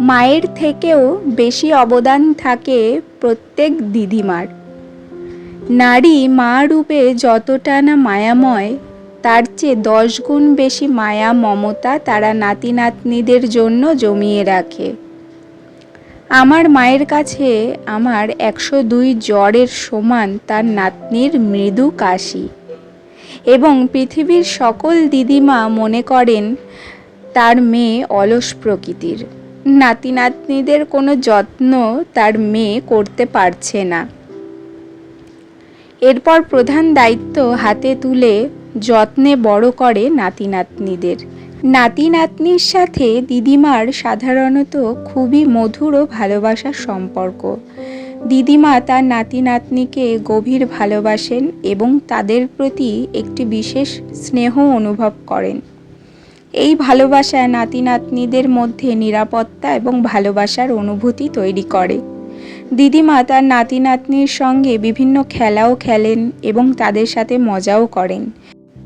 মায়ের থেকেও বেশি অবদান থাকে প্রত্যেক দিদিমার। নারী মা রূপে যতটা না মায়াময়, তার চেয়ে দশ গুণ বেশি মায়া, মমতা তারা নাতি নাতনিদের জন্য জমিয়ে রাখে। আমার মায়ের কাছে আমার একশো দুই জ্বরের সমান তার নাতনির মৃদু কাশি। এবং পৃথিবীর সকল দিদিমা মনে করেন, তার মেয়ে অলস প্রকৃতির। নাতি নাতনিদের কোনো যত্ন তার মেয়ে করতে পারছে না। এরপর প্রধান দায়িত্ব হাতে তুলে যত্নে বড় করে নাতি নাতনিদের নাতি নাতনির সাথে দিদিমার সাধারণত খুবই মধুর ও ভালোবাসার সম্পর্ক। দিদিমা তার নাতি নাতনিকে গভীর ভালোবাসেন এবং তাদের প্রতি একটি বিশেষ স্নেহ অনুভব করেন। এই ভালোবাসা নাতি নাতনিদের মধ্যে নিরাপত্তা এবং ভালোবাসার অনুভূতি তৈরি করে। দিদিমা তার নাতি নাতনির সঙ্গে বিভিন্ন খেলাও খেলেন এবং তাদের সাথে মজাও করেন।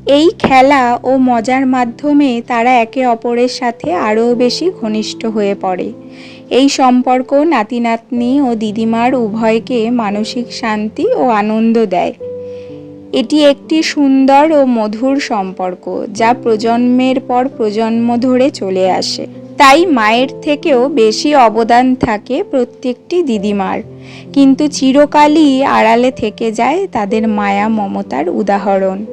এই খেলা ও মজার মাধ্যমে তারা একে অপরের সাথে আরও বেশি ঘনিষ্ঠ হয়ে পড়ে। এই সম্পর্ক নাতি নাতনি ও দিদিমার উভয়কে মানসিক শান্তি ও আনন্দ দেয়। এটি একটি সুন্দর ও মধুর সম্পর্ক যা প্রজন্মের পর প্রজন্ম ধরে চলে আসে। তাই মায়ের থেকেও বেশি অবদান থাকে প্রত্যেকটি দিদিমার। কিন্তু চিরকালই আড়ালে থেকে যায় তাদের মায়া মমতার উদাহরণ।